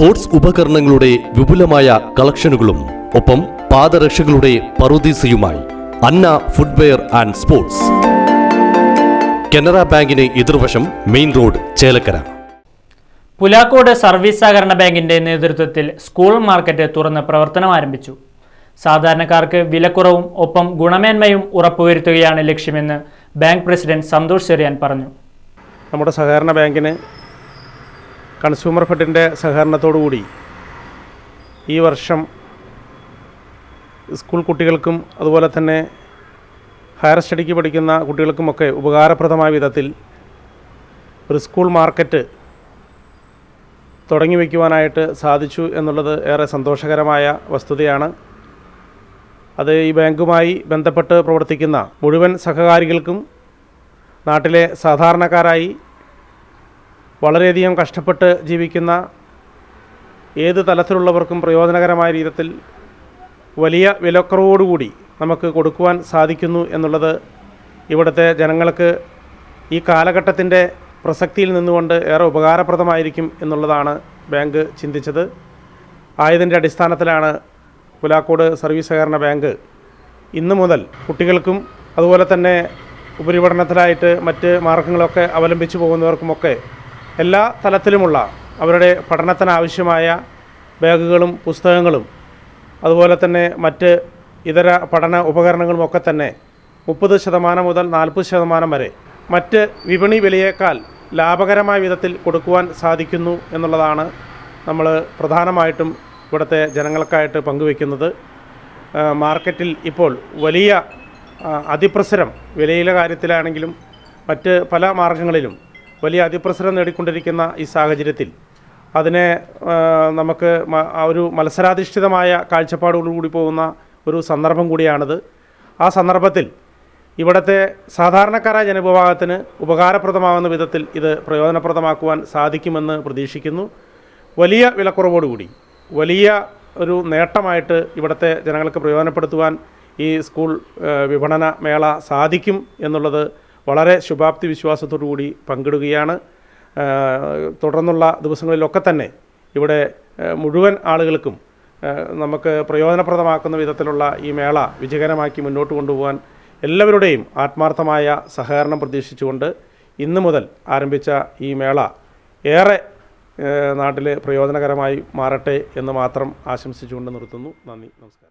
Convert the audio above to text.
Sports ഉപകരണങ്ങളുടെ വിപുലമായ കളക്ഷനുകളും ഒപ്പം പാദരക്ഷകളുടെ പറുദീസയുമായി. Anna footwear and sports. Canara ബാങ്കിന് എതിർവശം main road Chelakkara. Pulakkode service സഹകരണ ബാങ്കിന്റെ നേതൃത്വത്തിൽ സ്കൂൾ മാർക്കറ്റ് തുറന്ന് പ്രവർത്തനം ആരംഭിച്ചു. സാധാരണക്കാർക്ക് വിലക്കുറവും ഒപ്പം ഗുണമേന്മയും ഉറപ്പുവരുത്തുകയാണ് ലക്ഷ്യമെന്ന് ബാങ്ക് പ്രസിഡന്റ് സന്തോഷ് ചെറിയാൻ പറഞ്ഞു. നമ്മുടെ സഹകരണ ബാങ്കിന് കൺസ്യൂമർ ഫെഡിന്റെ സഹകരണത്തോടുകൂടി ഈ വർഷം സ്കൂൾ കുട്ടികൾക്കും അതുപോലെ തന്നെ ഹയർ സ്റ്റഡിക്ക് പഠിക്കുന്ന കുട്ടികൾക്കുമൊക്കെ ഉപകാരപ്രദമായ വിധത്തിൽ ഒരു സ്കൂൾ മാർക്കറ്റ് തുടങ്ങി വയ്ക്കുവാനായിട്ട് സാധിച്ചു എന്നുള്ളത് ഏറെ സന്തോഷകരമായ വസ്തുതയാണ്. അത് ഈ ബാങ്കുമായി ബന്ധപ്പെട്ട് പ്രവർത്തിക്കുന്ന മുഴുവൻ സഹകാരികൾക്കും നാട്ടിലെ സാധാരണക്കാരായി വളരെയധികം കഷ്ടപ്പെട്ട് ജീവിക്കുന്ന ഏത് തലത്തിലുള്ളവർക്കും പ്രയോജനകരമായ രീതിയിൽ വലിയ വിലക്കുറവോടുകൂടി നമുക്ക് കൊടുക്കുവാൻ സാധിക്കുന്നു എന്നുള്ളത് ഇവിടുത്തെ ജനങ്ങൾക്ക് ഈ കാലഘട്ടത്തിന്റെ പ്രസക്തിയിൽ നിന്നുകൊണ്ട് ഏറെ ഉപകാരപ്രദമായിരിക്കും എന്നുള്ളതാണ് ബാങ്ക് ചിന്തിച്ചത്. ആയതിന്റെ അടിസ്ഥാനത്തിലാണ് പുലാക്കോട് സർവീസ് സഹകരണ ബാങ്ക് ഇന്നു മുതൽ കുട്ടികൾക്കും അതുപോലെ തന്നെ ഉപരിപഠനത്തിലായിട്ട് മറ്റ് മാർഗങ്ങളൊക്കെ അവലംബിച്ചു പോകുന്നവർക്കുമൊക്കെ എല്ലാ തലത്തിലുമുള്ള അവരുടെ പഠനത്തിനാവശ്യമായ ബാഗുകളും പുസ്തകങ്ങളും അതുപോലെ തന്നെ മറ്റ് ഇതര പഠന ഉപകരണങ്ങളും ഒക്കെ തന്നെ മുപ്പത് ശതമാനം മുതൽ നാൽപ്പത് ശതമാനം വരെ മറ്റ് വിപണി വിലയേക്കാൾ ലാഭകരമായ വിധത്തിൽ കൊടുക്കുവാൻ സാധിക്കുന്നു എന്നുള്ളതാണ് നമ്മൾ പ്രധാനമായിട്ടും ഇവിടുത്തെ ജനങ്ങൾക്കായിട്ട് പങ്കുവെക്കുന്നത് മാർക്കറ്റിൽ ഇപ്പോൾ വലിയ അതിപ്രസരം വിലയിലെ കാര്യത്തിലാണെങ്കിലും മറ്റ് പല മാർഗങ്ങളിലും വലിയ അതിപ്രസരം നേടിക്കൊണ്ടിരിക്കുന്ന ഈ സാഹചര്യത്തിൽ അതിനെ നമുക്ക് ഒരു മത്സരാധിഷ്ഠിതമായ കാഴ്ചപ്പാടോടുകൂടി പോകുന്ന ഒരു സന്ദർഭം കൂടിയാണിത്. ആ സന്ദർഭത്തിൽ ഇവിടുത്തെ സാധാരണക്കാരായ ജനവിഭാഗത്തിന് ഉപകാരപ്രദമാകുന്ന വിധത്തിൽ ഇത് പ്രയോജനപ്രദമാക്കുവാൻ സാധിക്കുമെന്ന് പ്രതീക്ഷിക്കുന്നു. വലിയ വിലക്കുറവോടുകൂടി വലിയ ഒരു നേട്ടമായിട്ട് ഇവിടുത്തെ ജനങ്ങൾക്ക് പ്രയോജനപ്പെടുത്തുവാൻ ഈ സ്കൂൾ വിപണന മേള സാധിക്കും എന്നുള്ളത് വളരെ ശുഭാപ്തി വിശ്വാസത്തോടു കൂടി പങ്കിടുകയാണ്. തുടർന്നുള്ള ദിവസങ്ങളിലൊക്കെ തന്നെ ഇവിടെ മുഴുവൻ ആളുകൾക്കും നമുക്ക് പ്രയോജനപ്രദമാക്കുന്ന വിധത്തിലുള്ള ഈ മേള വിജയകരമാക്കി മുന്നോട്ട് കൊണ്ടുപോകാൻ എല്ലാവരുടെയും ആത്മാർത്ഥമായ സഹകരണം പ്രതീക്ഷിച്ചുകൊണ്ട് ഇന്നു മുതൽ ആരംഭിച്ച ഈ മേള ഏറെ നാട്ടിൽ പ്രയോജനകരമായി മാറട്ടെ എന്ന് മാത്രം ആശംസിച്ചുകൊണ്ട് നിർത്തുന്നു. നന്ദി നമസ്കാരം.